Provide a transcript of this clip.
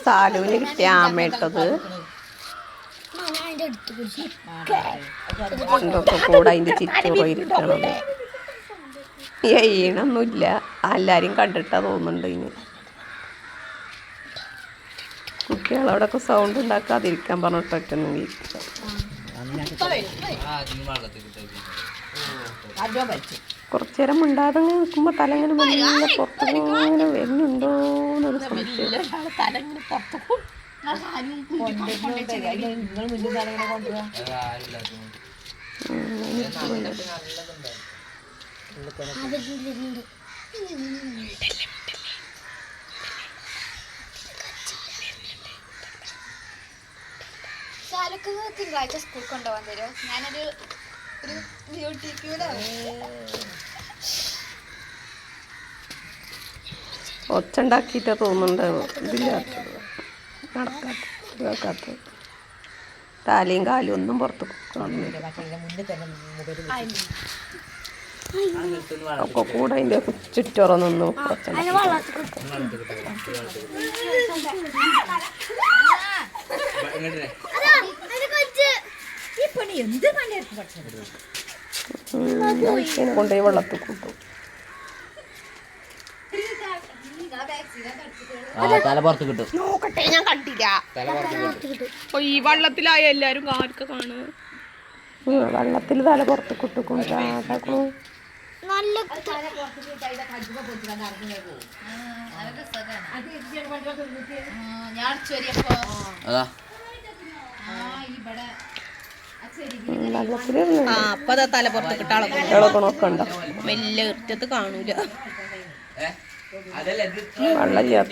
സാലുവിന് കിട്ടിയ ആമയിട്ടത് എന്തൊക്കെ കൂടെ അതിന്റെ ചിറ്റൂറോ ഇരിക്കണം ഈണൊന്നുമില്ല. എല്ലാരും കണ്ടിട്ടാ തോന്നുന്നുണ്ട് ഇനി. കുട്ടികളോടൊക്കെ സൗണ്ട് ഉണ്ടാക്കാതിരിക്കാൻ പറഞ്ഞിട്ടൊക്കെയാണെങ്കിൽ കുറച്ചു നേരം മിണ്ടാതെ നിൽക്കുമ്പോ നിൽക്കുമ്പോൾ തല ഇങ്ങനെ മെല്ലെ പുറത്ത് ഇങ്ങനെ വരുന്നുണ്ടോ എന്നൊരു സംശയം. തിങ്കളാഴ്ച സ്കൂൾ കൊണ്ടുപോകാൻ തരുമോ? ഞാനൊരു ഒരു ബ്യൂട്ടിക്കൂലാണ് ഒച്ച ഉണ്ടാക്കിയിട്ടാ തോന്നുന്നുണ്ട്. ഇതില്ലാത്തത്. നടക്കാത്തത് ഇതാക്കാത്തത്. തലയും കാലും ഒന്നും പുറത്ത് ഒക്കെ കൂടെ അതിന്റെ ചുറ്റോറ നിന്ന്. മനുഷ്യനെ കൊണ്ടുപോയി വെള്ളത്തിൽ കൂട്ടും തല പുറത്ത് കിട്ടും നോക്കട്ടെ ഞാൻ കണ്ടില്ല. തല പുറത്ത് കിട്ടും ഈ വെള്ളത്തിലായ എല്ലാരും ആർക്ക് കാണു വെള്ളത്തിൽ തല പുറത്ത് കുട്ടിക്കും ചാടാക്കും നല്ല ഞാൻ വെള്ളത്തിൽ ആ അപ്പൊ അതാ ഉണ്ടോ? വലിയ കാണൂല. ഇത് വെള്ളമില്ലാത്ത